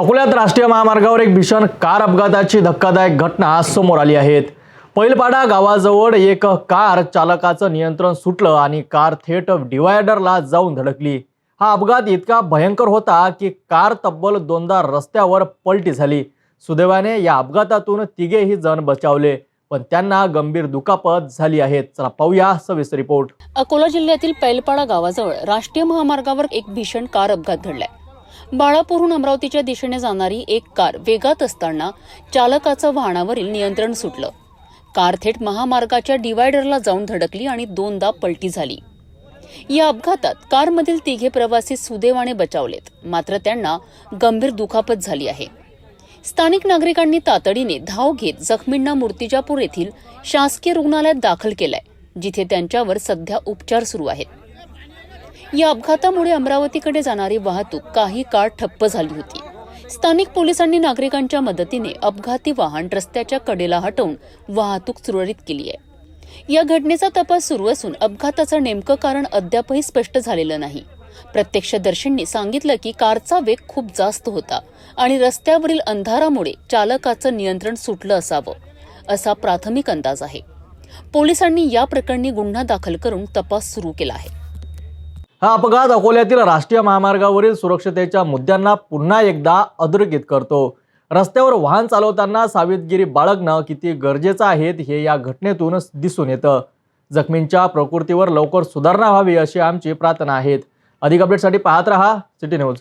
अकोल्यात राष्ट्रीय महामार्गावर एक भीषण कार अपघाताची धक्कादायक घटना समोर आली आहेत पैलपाडा गावाजवळ एक कार चालकाचं नियंत्रण सुटलं आणि कार थेट डिवायडरला जाऊन धडकली. हा अपघात इतका भयंकर होता की कार तब्बल दोनदा रस्त्यावर पलटी झाली. सुदैवाने या अपघातातून तिघेही जण बचावले पण त्यांना गंभीर दुखापत झाली आहेत चला पाहूया सविस्तर रिपोर्ट. अकोला जिल्ह्यातील पैलपाडा गावाजवळ राष्ट्रीय महामार्गावर एक भीषण कार अपघात घडलाय. बाळापूरहून अमरावतीच्या दिशेने जाणारी एक कार वेगात असताना चालकाचं वाहनावरील नियंत्रण सुटलं. कार थेट महामार्गाच्या डिवायडरला जाऊन धडकली आणि दोनदा पलटी झाली. या अपघातात कारमधील तिघे प्रवासी सुदैवाने बचावलेत मात्र त्यांना गंभीर दुखापत झाली आहे. स्थानिक नागरिकांनी तातडीने धाव घेत जखमींना मूर्तिजापूर येथील शासकीय रुग्णालयात दाखल केलाय जिथे त्यांच्यावर सध्या उपचार सुरू आहेत. या अपघातामुळे अमरावतीकडे जाणारी वाहतूक काही काळ ठप्प झाली होती. स्थानिक पोलिसांनी नागरिकांच्या मदतीने अपघाती वाहन रस्त्याच्या कडेला हटवून वाहतूक सुरळीत केली आहे. या घटनेचा तपास सुरू असून अपघाताचं नेमकं कारण अद्यापही स्पष्ट झालेलं नाही. प्रत्यक्षदर्शींनी सांगितलं की कारचा वेग खूप जास्त होता आणि रस्त्यावरील अंधारामुळे चालकाचं नियंत्रण सुटलं असावं असा प्राथमिक अंदाज आहे. पोलिसांनी या प्रकरणी गुन्हा दाखल करून तपास सुरू केला आहे. हा अपघात अकोल्यातील राष्ट्रीय महामार्गावरील सुरक्षतेच्या मुद्द्यांना पुन्हा एकदा अधोरेखित करतो. रस्त्यावर वाहन चालवताना सावधगिरी बाळगणं किती गरजेचं आहे हे या घटनेतून दिसून येतं. जखमींच्या प्रकृतीवर लवकर सुधारणा व्हावी अशी आमची प्रार्थना आहेत. अधिक अपडेटसाठी पाहत रहा. City news